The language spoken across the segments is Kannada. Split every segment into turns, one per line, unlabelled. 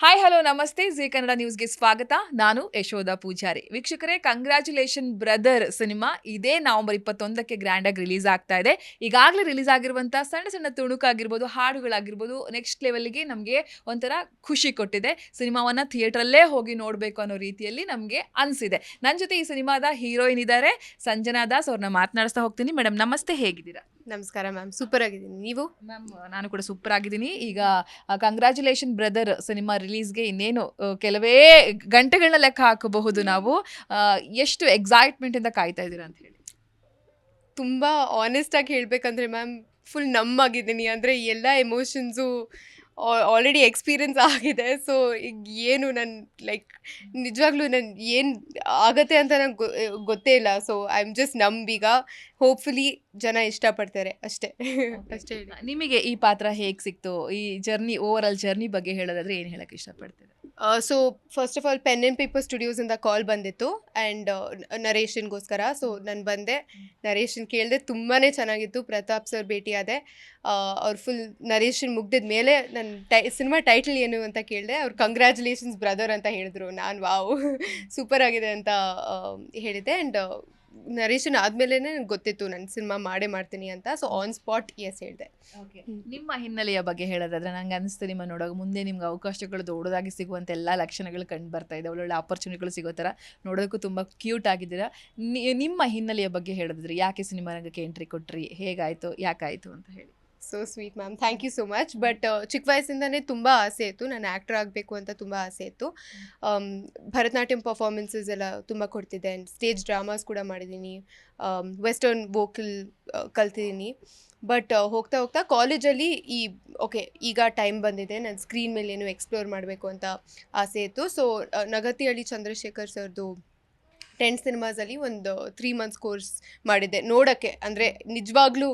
ಹಾಯ್ ಹಲೋ ನಮಸ್ತೆ. ಜಿ ಕನ್ನಡ ನ್ಯೂಸ್ಗೆ ಸ್ವಾಗತ. ನಾನು ಯಶೋಧ ಪೂಜಾರಿ. ವೀಕ್ಷಕರೇ ಕಂಗ್ರ್ಯಾಚುಲೇಷನ್ ಬ್ರದರ್ ಸಿನಿಮಾ ಇದೇ ನವೆಂಬರ್ ಇಪ್ಪತ್ತೊಂದಕ್ಕೆ ಗ್ರ್ಯಾಂಡ್ ಆಗಿ ರಿಲೀಸ್ ಆಗ್ತಾ ಇದೆ. ಈಗಾಗಲೇ ರಿಲೀಸ್ ಆಗಿರುವಂತಹ ಸಣ್ಣ ಸಣ್ಣ ತುಣುಕಾಗಿರ್ಬೋದು, ಹಾಡುಗಳಾಗಿರ್ಬೋದು ನೆಕ್ಸ್ಟ್ ಲೆವೆಲ್ಗೆ ನಮಗೆ ಒಂಥರ ಖುಷಿ ಕೊಟ್ಟಿದೆ. ಸಿನಿಮಾವನ್ನ ಥಿಯೇಟ್ರಲ್ಲೇ ಹೋಗಿ ನೋಡಬೇಕು ಅನ್ನೋ ರೀತಿಯಲ್ಲಿ ನಮಗೆ ಅನಿಸಿದೆ. ನನ್ನ ಜೊತೆ ಈ ಸಿನಿಮಾದ ಹೀರೋಯಿನ್ ಇದ್ದಾರೆ ಸಂಜನಾ ದಾಸ್ ಅವ್ರನ್ನ ಮಾತನಾಡಿಸ್ತಾ ಹೋಗ್ತೀನಿ. ಮೇಡಮ್, ನಮಸ್ತೆ. ಹೇಗಿದ್ದೀರಾ?
ನಮಸ್ಕಾರ ಮ್ಯಾಮ್ ಸೂಪರ್ ಆಗಿದ್ದೀನಿ ನೀವು?
ಮ್ಯಾಮ್ ನಾನು ಕೂಡ ಸೂಪರ್ ಆಗಿದ್ದೀನಿ ಈಗ ಕಂಗ್ರ್ಯಾಚುಲೇಷನ್ ಬ್ರದರ್ ಸಿನಿಮಾ ರಿಲೀಸ್ಗೆ ಇನ್ನೇನು ಆ, ಕೆಲವೇ ಗಂಟೆಗಳನ್ನ ಲೆಕ್ಕ ಹಾಕಬಹುದು ನಾವು. ಆ, ಎಷ್ಟು ಎಕ್ಸೈಟ್ಮೆಂಟ್ ಇಂದ ಕಾಯ್ತಾ ಇದ್ದೀರಾ ಅಂತ ಹೇಳಿ.
ತುಂಬ ಆನೆಸ್ಟ್ ಆಗಿ ಹೇಳಬೇಕಂದ್ರೆ ಮ್ಯಾಮ್ ಫುಲ್ ನಮ್ ಆಗಿದ್ದೀನಿ. ಅಂದರೆ ಎಲ್ಲ ಎಮೋಷನ್ಸು ಆಲ್ರೆಡಿ ಎಕ್ಸ್ಪೀರಿಯನ್ಸ್ ಆಗಿದೆ. ಸೊ ಈಗ ಏನು ನನ್ನ ಲೈಕ್ ನಿಜವಾಗ್ಲೂ ನಾನು ಏನು ಆಗತ್ತೆ ಅಂತ ನಂಗೆ ಗೊತ್ತೇ ಇಲ್ಲ. ಸೊ ಐ ಆಮ್ ಜಸ್ಟ್ ನಂಬೀಗ ಹೋಪ್ಫುಲಿ ಜನ ಇಷ್ಟಪಡ್ತಾರೆ ಅಷ್ಟೇ. ಅಷ್ಟೇ
ನಿಮಗೆ ಈ ಪಾತ್ರ ಹೇಗೆ ಸಿಕ್ತು? ಈ ಜರ್ನಿ ಓವರ್ ಆಲ್ ಜರ್ನಿ ಬಗ್ಗೆ ಹೇಳೋದಾದ್ರೆ ಏನು ಹೇಳಕ್ಕೆ ಇಷ್ಟಪಡ್ತೀರಾ?
So first of all pen and paper ಸ್ಟುಡಿಯೋಸಿಂದ call ಬಂದಿತ್ತು. ಆ್ಯಂಡ್ ನರೇಶನ್ಗೋಸ್ಕರ. ಸೊ ನಾನು ಬಂದೆ. ನರೇಶನ್ ಕೇಳಿದೆ ತುಂಬಾ ಚೆನ್ನಾಗಿತ್ತು. ಪ್ರತಾಪ್ ಸರ್ ಭೇಟಿಯಾದೆ. ಅವ್ರು ಫುಲ್ ನರೇಶನ್ ಮುಗ್ದಿದ ಮೇಲೆ ನನ್ನ ಟೈ, ಸಿನಿಮಾ ಟೈಟಲ್ ಏನು ಅಂತ ಕೇಳಿದೆ. ಅವ್ರು ಕಂಗ್ರ್ಯಾಚುಲೇಷನ್ಸ್ ಬ್ರದರ್ ಅಂತ ಹೇಳಿದ್ರು. ನಾನು ವಾವ್ ಸೂಪರ್ ಆಗಿದೆ ಅಂತ ಹೇಳಿದೆ ಆ್ಯಂಡ್ ನರೇಶನ್ ಆದ್ಮೇಲೆ ಗೊತ್ತಿತ್ತು ನಾನು ಸಿನಿಮಾ ಮಾಡೇ ಮಾಡ್ತೀನಿ ಅಂತ. ಸೊ ಆನ್ ಸ್ಪಾಟ್ ಎಸ್ ಹೇಳಿದೆ.
ನಿಮ್ಮ ಹಿನ್ನೆಲೆಯ ಬಗ್ಗೆ ಹೇಳೋದಾದ್ರೆ ನಂಗೆ ಅನಿಸ್ತು ನಿಮ್ಮ ನೋಡೋ ಮುಂದೆ ನಿಮ್ಗೆ ಅವಕಾಶಗಳು ದೊಡ್ಡದಾಗಿ ಸಿಗುವಂಥ ಎಲ್ಲ ಲಕ್ಷಣಗಳು ಕಂಡು ಬರ್ತಾ ಇದೆ. ಒಳ್ಳೊಳ್ಳೆ ಆಪರ್ಚುನಿಟಿಗಳು ಸಿಗೋ ಥರ ನೋಡೋದಕ್ಕೂ ತುಂಬ ಕ್ಯೂಟ್ ಆಗಿದ್ದೀರಾ. ನಿಮ್ಮ ಹಿನ್ನೆಲೆಯ ಬಗ್ಗೆ ಹೇಳಿದ್ರೆ ಯಾಕೆ ಸಿನಿಮಾ ರಂಗಕ್ಕೆ ಎಂಟ್ರಿ ಕೊಟ್ರಿ? ಹೇಗಾಯಿತು? ಯಾಕಾಯಿತು ಅಂತ ಹೇಳಿ.
So sweet ma'am thank you so much but ಚಿಕ್ಕ ವಯಸ್ಸಿಂದನೇ ತುಂಬ ಆಸೆ ಇತ್ತು. ನಾನು ಆ್ಯಕ್ಟರ್ ಆಗಬೇಕು ಅಂತ ತುಂಬ ಆಸೆ ಇತ್ತು. Um, ಭರತನಾಟ್ಯಂ ಪರ್ಫಾರ್ಮೆನ್ಸಸ್ ಎಲ್ಲ ತುಂಬ ಕೊಡ್ತಿದ್ದೆ. ಆ್ಯಂಡ್ ಸ್ಟೇಜ್ ಡ್ರಾಮಾಸ್ ಕೂಡ ಮಾಡಿದ್ದೀನಿ. ವೆಸ್ಟರ್ನ್ ವೋಕಲ್ ಕಲ್ತಿದ್ದೀನಿ. ಬಟ್ ಹೋಗ್ತಾ ಹೋಗ್ತಾ ಕಾಲೇಜಲ್ಲಿ ಈ ಓಕೆ ಈಗ ಟೈಮ್ ಬಂದಿದೆ. ನಾನು ಸ್ಕ್ರೀನ್ ಮೇಲೆ ಏನು ಎಕ್ಸ್ಪ್ಲೋರ್ ಮಾಡಬೇಕು ಅಂತ ಆಸೆ ಇತ್ತು. ಸೊ ನಗತಿಹಳ್ಳಿ ಚಂದ್ರಶೇಖರ್ ಸರ್ದು ಟೆಂಟ್ ಸಿನಿಮಾಸಲ್ಲಿ ಒಂದು ತ್ರೀ ಮಂತ್ಸ್ ಕೋರ್ಸ್ ಮಾಡಿದ್ದೆ. ನೋಡೋಕ್ಕೆ ಅಂದರೆ ನಿಜವಾಗ್ಲೂ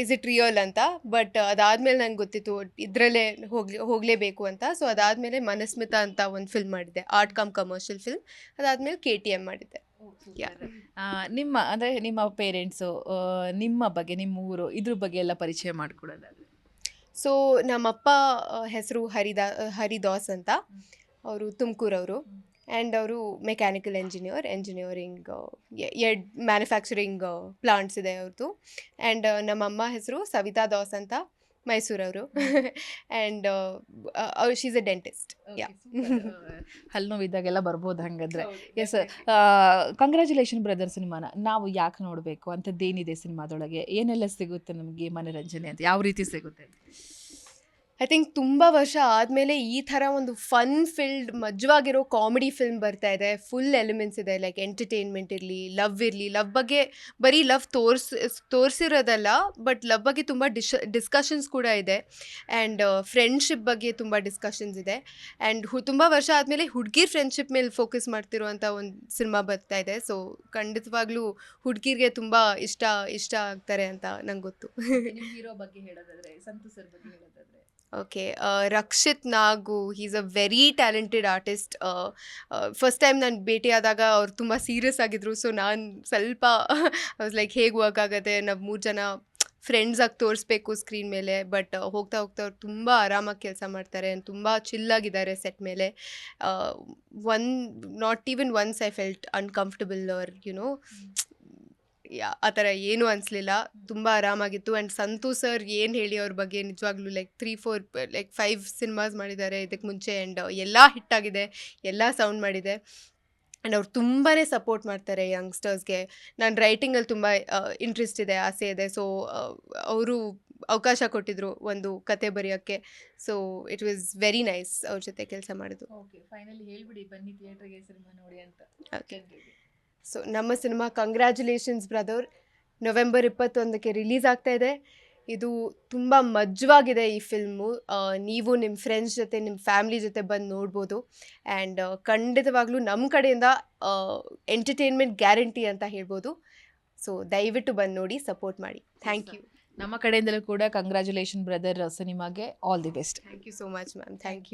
ಇಸ್ ಇಟ್ ರಿಯಲ್ ಅಂತ ಬಟ್ ಅದಾದ್ಮೇಲೆ ನಂಗೆ ಗೊತ್ತಿತ್ತು ಇದರಲ್ಲೇ ಹೋಗ್ಲಿ ಹೋಗಲೇಬೇಕು ಅಂತ. ಸೊ ಅದಾದ್ಮೇಲೆ ಮನಸ್ಮಿತ ಅಂತ ಒಂದು ಫಿಲ್ಮ್ ಮಾಡಿದ್ದೆ ಆರ್ಟ್ ಕಮ್ ಕಮರ್ಷಿಯಲ್ ಫಿಲ್ಮ್ ಅದಾದಮೇಲೆ ಕೆ ಟಿ ಎಂ ಮಾಡಿದ್ದೆ.
ನಿಮ್ಮ ಅಂದರೆ ನಿಮ್ಮ ಪೇರೆಂಟ್ಸು ನಿಮ್ಮ ಬಗ್ಗೆ ನಿಮ್ಮ ಊರು ಇದ್ರ ಬಗ್ಗೆ ಎಲ್ಲ ಪರಿಚಯ ಮಾಡ್ಕೊಡೋದಾದ್ರೆ
ಸೊ ನಮ್ಮಪ್ಪ ಹೆಸರು ಹರಿದಾ ಹರಿದಾಸ್ ಅಂತ. ಅವರು ತುಮಕೂರವರು. ಆ್ಯಂಡ್ ಅವರು mechanical engineer engineering and manufacturing plants ಇದೆ ಅವ್ರದ್ದು ಆ್ಯಂಡ್ ನಮ್ಮಮ್ಮ ಹೆಸರು ಸವಿತಾ ದಾಸ್ ಅಂತ ಮೈಸೂರವರು. ಆ್ಯಂಡ್ ಅವ್ರು ಶೀಸ್ ಎ ಡೆಂಟಿಸ್ಟ್ ಯಾ
ಹಲ್ಲು ನೋವಿದ್ದಾಗೆಲ್ಲ ಬರ್ಬೋದು ಹಂಗಂದ್ರೆ. ಎಸ್ ಕಂಗ್ರ್ಯಾಚುಲೇಷನ್ ಬ್ರದರ್ ಸಿನಿಮಾನ ನಾವು ಯಾಕೆ ನೋಡಬೇಕು? ಅಂಥದ್ದೇನಿದೆ ಸಿನಿಮಾದೊಳಗೆ ಏನೆಲ್ಲ ಸಿಗುತ್ತೆ ನಮಗೆ ಮನೋರಂಜನೆ ಅಂತ? ಯಾವ ರೀತಿ ಸಿಗುತ್ತೆ?
ಐ ಥಿಂಕ್ ತುಂಬ ವರ್ಷ ಆದಮೇಲೆ ಈ ಥರ ಒಂದು ಫನ್ ಫಿಲ್ಡ್ ಮಜವಾಗಿರೋ ಕಾಮಿಡಿ ಫಿಲ್ಮ್ ಬರ್ತಾ ಇದೆ. ಫುಲ್ ಎಲಿಮೆಂಟ್ಸ್ ಇದೆ ಲೈಕ್ ಎಂಟರ್ಟೈನ್ಮೆಂಟ್ ಇರಲಿ ಲವ್ ಇರಲಿ. ಲವ್ ಬಗ್ಗೆ ಬರೀ ಲವ್ ತೋರ್ಸ್, ತೋರಿಸಿರೋದಲ್ಲ ಬಟ್ ಲವ್ ಬಗ್ಗೆ ತುಂಬ ಡಿಶ್ ಡಿಸ್ಕಷನ್ಸ್ ಕೂಡ ಇದೆ. ಆ್ಯಂಡ್ ಫ್ರೆಂಡ್ಶಿಪ್ ಬಗ್ಗೆ ತುಂಬ ಡಿಸ್ಕಷನ್ಸ್ ಇದೆ. ಆ್ಯಂಡ್ ಹು, ತುಂಬ ವರ್ಷ ಆದಮೇಲೆ ಹುಡುಗಿರ್ ಫ್ರೆಂಡ್ಶಿಪ್ ಮೇಲೆ ಫೋಕಸ್ ಮಾಡ್ತಿರುವಂಥ ಒಂದು ಸಿನಿಮಾ ಬರ್ತಾ ಇದೆ. ಸೊ ಖಂಡಿತವಾಗ್ಲೂ ಹುಡುಗಿರಿಗೆ ತುಂಬ ಇಷ್ಟ ಇಷ್ಟ ಆಗ್ತಾರೆ ಅಂತ ನಂಗೆ ಗೊತ್ತು.
ಹೀರೋ ಬಗ್ಗೆ ಹೇಳೋದಾದ್ರೆ ಸಂತು ಬಗ್ಗೆ ಹೇಳೋದಾದ್ರೆ.
Okay Rakshit Nagu is a very talented artist first time ನಾನು ಭೇಟಿಯಾದಾಗ ಅವ್ರು ತುಂಬ ಸೀರಿಯಸ್ ಆಗಿದ್ರು. ಸೊ ನಾನು ಸ್ವಲ್ಪ ಲೈಕ್ ಹೇಗೆ ವರ್ಕ್ ಆಗುತ್ತೆ? ನಾವು ಮೂರು ಜನ ಫ್ರೆಂಡ್ಸ್ ಆಗಿ ತೋರಿಸ್ಬೇಕು ಸ್ಕ್ರೀನ್ ಮೇಲೆ. ಬಟ್ ಹೋಗ್ತಾ ಹೋಗ್ತಾ ಅವ್ರು ತುಂಬ ಆರಾಮಾಗಿ ಕೆಲಸ ಮಾಡ್ತಾರೆ ತುಂಬ ಚಿಲ್ಲಾಗಿದ್ದಾರೆ ಸೆಟ್ ಮೇಲೆ. One not even once I felt uncomfortable you you know yeah ಆ ಥರ ಏನೂ ಅನಿಸ್ಲಿಲ್ಲ. ತುಂಬ ಆರಾಮಾಗಿತ್ತು. ಆ್ಯಂಡ್ ಸಂತು ಸರ್ ಏನು ಹೇಳಿ ಅವ್ರ ಬಗ್ಗೆ ನಿಜವಾಗ್ಲೂ like three four like five cinemas ಮಾಡಿದ್ದಾರೆ ಇದಕ್ಕೆ ಮುಂಚೆ. ಆ್ಯಂಡ್ ಎಲ್ಲ ಹಿಟ್ಟಾಗಿದೆ ಎಲ್ಲ ಸೌಂಡ್ ಮಾಡಿದೆ. ಆ್ಯಂಡ್ ಅವ್ರು ತುಂಬಾ ಸಪೋರ್ಟ್ ಮಾಡ್ತಾರೆ ಯಂಗ್ಸ್ಟರ್ಸ್ಗೆ ನಾನು ರೈಟಿಂಗಲ್ಲಿ ತುಂಬ ಇಂಟ್ರೆಸ್ಟ್ ಇದೆ ಆಸೆ ಇದೆ. ಸೊ ಅವರು ಅವಕಾಶ ಕೊಟ್ಟಿದ್ರು ಒಂದು ಕತೆ ಬರೆಯೋಕ್ಕೆ. So it was very nice ಅವ್ರ ಜೊತೆ ಕೆಲಸ ಮಾಡೋದು
ಓಕೆ ಫೈನಲಿ ಹೇಳ್ಬಿಡಿ. ಬನ್ನಿ ಥಿಯೇಟರ್ಗೆ ಸಿನಿಮಾ ನೋಡಿ ಅಂತ.
ಓಕೆ ಸೊ ನಮ್ಮ ಸಿನಿಮಾ ಕಂಗ್ರ್ಯಾಚುಲೇಷನ್ಸ್ ಬ್ರದರ್ ನವೆಂಬರ್ ಇಪ್ಪತ್ತೊಂದಕ್ಕೆ ರಿಲೀಸ್ ಆಗ್ತಾ ಇದೆ. ಇದು ತುಂಬ ಮಜ್ವಾಗಿದೆ ಈ ಫಿಲ್ಮು ನೀವು ನಿಮ್ಮ ಫ್ರೆಂಡ್ಸ್ ಜೊತೆ ನಿಮ್ಮ ಫ್ಯಾಮ್ಲಿ ಜೊತೆ ಬಂದು ನೋಡ್ಬೋದು. ಆ್ಯಂಡ್ ಖಂಡಿತವಾಗ್ಲೂ ನಮ್ಮ ಕಡೆಯಿಂದ ಎಂಟರ್ಟೈನ್ಮೆಂಟ್ ಗ್ಯಾರಂಟಿ ಅಂತ ಹೇಳ್ಬೋದು. ಸೊ ದಯವಿಟ್ಟು ಬಂದು ನೋಡಿ ಸಪೋರ್ಟ್ ಮಾಡಿ. ಥ್ಯಾಂಕ್ ಯು
ನಮ್ಮ ಕಡೆಯಿಂದಲೂ ಕೂಡ ಕಂಗ್ರ್ಯಾಚುಲೇಷನ್ ಬ್ರದರ್ ಸಿನಿಮಾಗೆ all the best
thank you so much ma'am thank you